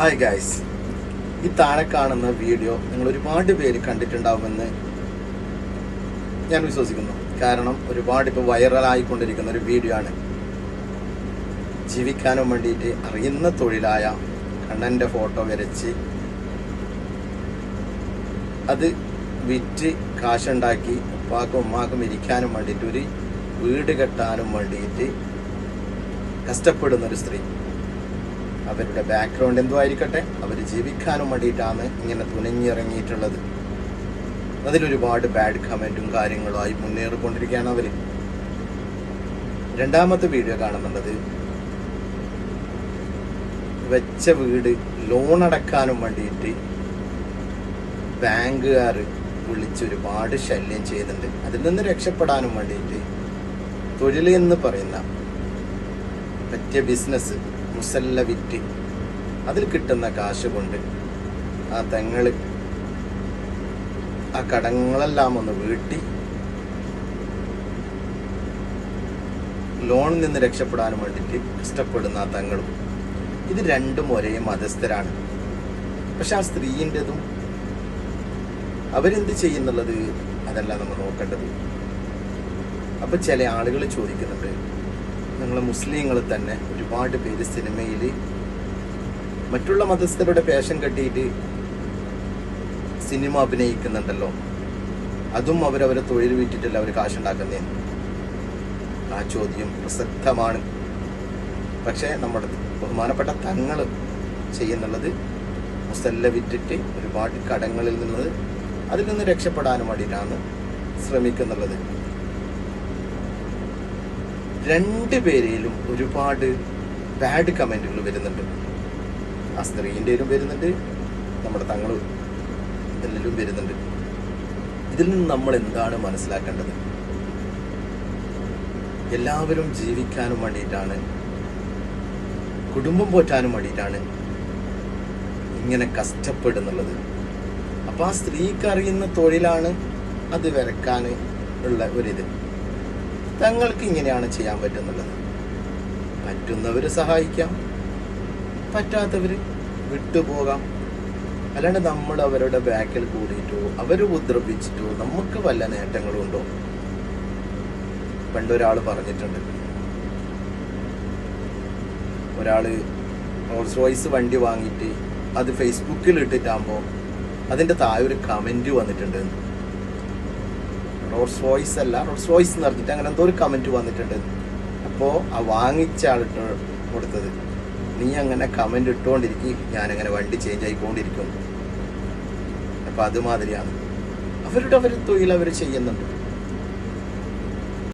Hi guys ഈ താഴെ കാണുന്ന വീഡിയോ നിങ്ങൾ ഒരുപാട് പേര് കണ്ടിട്ടുണ്ടാവുമെന്ന് ഞാൻ വിശ്വസിക്കുന്നു. കാരണം ഒരുപാട് ഇപ്പോൾ വൈറലായിക്കൊണ്ടിരിക്കുന്ന ഒരു വീഡിയോ ആണ്. ജീവിക്കാനും വേണ്ടിയിട്ട് അറിയുന്ന തൊഴിലായ കണ്ണന്റെ ഫോട്ടോ വരച്ച് അത് വിറ്റ് കാശുണ്ടാക്കി ഉപ്പാക്കും ഉമ്മാക്കും ഇരിക്കാനും വേണ്ടിയിട്ട് ഒരു വീട് കെട്ടാനും വേണ്ടിയിട്ട് കഷ്ടപ്പെടുന്ന ഒരു സ്ത്രീ. അവരുടെ ബാക്ക്ഗ്രൗണ്ട് എന്തോ ആയിരിക്കട്ടെ അവർ ജീവിക്കാനും വേണ്ടിയിട്ടാണ് ഇങ്ങനെ തുനഞ്ഞിറങ്ങിയിട്ടുള്ളത്. അതിലൊരുപാട് ബാഡ് കമന്റും കാര്യങ്ങളുമായി മുന്നേറിക്കൊണ്ടിരിക്കുകയാണ് അവർ രണ്ടാമത്തെ വീഡിയോ കാണുന്നുള്ളത് വെച്ച വീട് ലോൺ അടക്കാനും വേണ്ടിയിട്ട് ബാങ്കുകാർ വിളിച്ച് ഒരുപാട് ശല്യം ചെയ്യുന്നുണ്ട്. അതിൽ നിന്ന് രക്ഷപ്പെടാനും വേണ്ടിയിട്ട് തൊഴിൽ എന്ന് പറയുന്ന പറ്റിയ ബിസിനസ് മുസല്ല വിറ്റ് അതിൽ കിട്ടുന്ന കാശ് കൊണ്ട് ആ തെങ്ങൾ ആ കടങ്ങളെല്ലാം ഒന്ന് വീട്ടി ലോണിൽ നിന്ന് രക്ഷപ്പെടാനും വേണ്ടിയിട്ട് ഇഷ്ടപ്പെടുന്ന തങ്ങളും. ഇത് രണ്ടും ഒരേ മതസ്ഥരാണ്. പക്ഷെ ആ സ്ത്രീന്റെതും അവരെന്ത് ചെയ്യുന്നുള്ളത് അതല്ല നമ്മൾ നോക്കേണ്ടത്. അപ്പൊ ചില ആളുകൾ ചോദിക്കുന്നുണ്ട് നിങ്ങൾ മുസ്ലിങ്ങൾ തന്നെ ഒരുപാട് പേര് സിനിമയിൽ മറ്റുള്ള മതസ്ഥരുടെ പേഷൻ കെട്ടിയിട്ട് സിനിമ അഭിനയിക്കുന്നുണ്ടല്ലോ. അതും അവരവരെ തൊഴിൽ വിറ്റിട്ടല്ല അവർ കാശുണ്ടാക്കുന്നേ? ആ ചോദ്യം പ്രസക്തമാണ്. പക്ഷേ നമ്മുടെ ബഹുമാനപ്പെട്ട തങ്ങൾ ചെയ്യുന്നുള്ളത് മുസല്ല വിറ്റിട്ട് ഒരുപാട് കടങ്ങളിൽ നിന്നത് അതിൽ നിന്ന് രക്ഷപ്പെടാനും വേണ്ടിയിട്ടാണ് ശ്രമിക്കുന്നുള്ളത്. രണ്ട് പേരിലും ഒരുപാട് ബാഡ് കമന്റുകൾ വരുന്നുണ്ട്. ആ സ്ത്രീന്റെയിലും വരുന്നുണ്ട് നമ്മുടെ തങ്ങൾ ഇതിലും വരുന്നുണ്ട്. ഇതിൽ നിന്ന് നമ്മൾ എന്താണ് മനസ്സിലാക്കേണ്ടത്? എല്ലാവരും ജീവിക്കാനും വേണ്ടിയിട്ടാണ് കുടുംബം പോറ്റാനും വേണ്ടിയിട്ടാണ് ഇങ്ങനെ കഷ്ടപ്പെടുന്നുള്ളത്. അപ്പോൾ ആ സ്ത്രീക്ക് അറിയുന്ന തൊഴിലാണ് അത് വരക്കാൻ ഉള്ള ഒരിത്. തങ്ങൾക്ക് ഇങ്ങനെയാണ് ചെയ്യാൻ പറ്റുന്നുള്ളത് പറ്റുന്നവർ സഹായിക്കാം. പറ്റാത്തവർ വിട്ടുപോകാം. അല്ലാണ്ട് നമ്മൾ അവരുടെ ബാക്കിൽ കൂടിയിട്ടോ അവർ ഉപദ്രവിച്ചിട്ടോ നമുക്ക് വല്ല നേട്ടങ്ങളും ഉണ്ടോ പണ്ടൊരാൾ പറഞ്ഞിട്ടുണ്ട്. ഒരാൾ റോൾസ് റോയ്സ് വണ്ടി വാങ്ങിയിട്ട് അത് ഫേസ്ബുക്കിൽ ഇട്ടിട്ടാകുമ്പോൾ അതിന്റെ താഴെ ഒരു കമന്റ് വന്നിട്ടുണ്ട്. റോൾസ് വോയിസ് അല്ല റോൾസ് വോയിസ് എന്ന് പറഞ്ഞിട്ട് അങ്ങനെ എന്തോ ഒരു കമന്റ് വന്നിട്ടുണ്ട്. അപ്പോൾ ആ വാങ്ങിച്ച ആളിട്ട് കൊടുത്തത്. നീ അങ്ങനെ കമന്റ് ഇട്ടുകൊണ്ടിരിക്കും ഞാനങ്ങനെ വണ്ടി ചേഞ്ച് ആയിക്കൊണ്ടിരിക്കും. അപ്പോൾ അതുമാതിരിയാണ് അവരുടെ അവർ തൊഴിൽ അവർ ചെയ്യുന്നുണ്ട്.